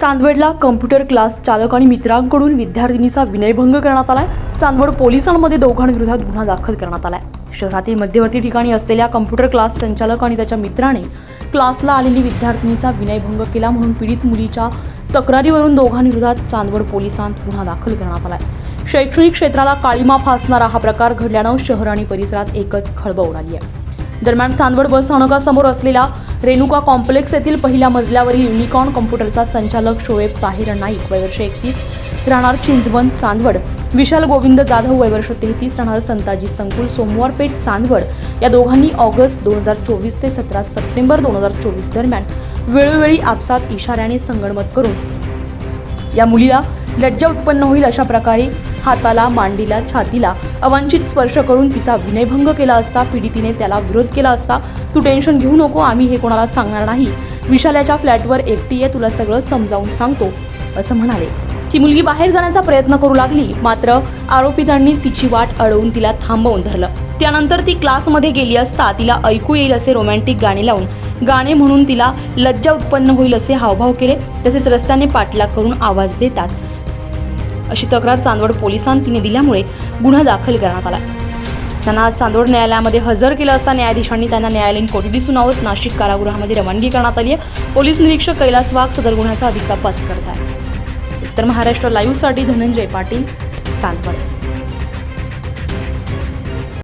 चांदवडला computer class चालक आणि मित्रांकडून विद्यार्थिनीचा विनयभंग करण्यात आलाय. चांदवड पोलिसांमध्ये दोघांविरोधात गुन्हा दाखल करण्यात आलाय. शहरातील मध्यवर्ती ठिकाणी असलेल्या कम्प्युटर क्लास संचालक आणि त्याच्या मित्राने क्लासला आलेली विद्यार्थिनीचा विनयभंग केला म्हणून पीडित मुलीच्या तक्रारीवरून दोघांविरोधात चांदवड पोलिसांत गुन्हा दाखल करण्यात आलाय. शैक्षणिक क्षेत्राला काळीमा फासणारा हा प्रकार घडल्यानं शहर आणि परिसरात एकच खळबळ उडाली आहे. दरम्यान चांदवड बस स्थानकासमोर असलेल्या रेणुका कॉम्प्लेक्स येथील पहिल्या मजल्यावरील युनिकॉर्न कॉम्प्युटरचा संचालक शोएब ताहिर नाईक वयवर्ष एकतीस राहणार चिंचवण चांदवड. विशाल गोविंद जाधव वयवर्ष तेहतीस राहणार संताजी संकुल सोमवारपेठ चांदवड. या दोघांनी ऑगस्ट दोन हजार चोवीस ते सतरा सप्टेंबर दोन हजार चोवीस दरम्यान वेळोवेळी आपसात इशाऱ्याने संगणमत करून या मुलीला लज्जा उत्पन्न होईल अशा प्रकारे हाताला मांडीला छातीला अवांछित स्पर्श करून तिचा विनयभंग केला असता पीडितीने त्याला विरोध केला असता तू टेन्शन घेऊ नको आम्ही हे कोणाला सांगणार नाही. विशाल्याच्या फ्लॅटवर एकटी आहे तुला सगळं समजावून सांगतो असं म्हणाले. ही मुलगी बाहेर जाण्याचा प्रयत्न करू लागली मात्र आरोपितांनी तिची वाट अडवून तिला थांबवून धरलं. त्यानंतर ती क्लासमध्ये गेली असता तिला ऐकू येईल असे रोमॅन्टिक गाणे लावून. गाणे म्हणून तिला लज्जा उत्पन्न होईल असे हावभाव केले तसेच रस्त्याने पाठलाग करून आवाज देतात. अशी तक्रार चांदवड पोलिसांनी तिने दिल्यामुळे गुन्हा दाखल करण्यात आला. त्यांना आज चांदवड न्यायालयामध्ये हजर केलं असता न्यायाधीशांनी त्यांना न्यायालयीन कोठडी सुनावत नाशिक कारागृहामध्ये रवानगी करण्यात आली आहे. पोलीस निरीक्षक कैलास वाघ सदर गुन्ह्याचा अधिक तपास करत आहे उत्तर महाराष्ट्र लाईव्हसाठी धनंजय पाटील चांदवड.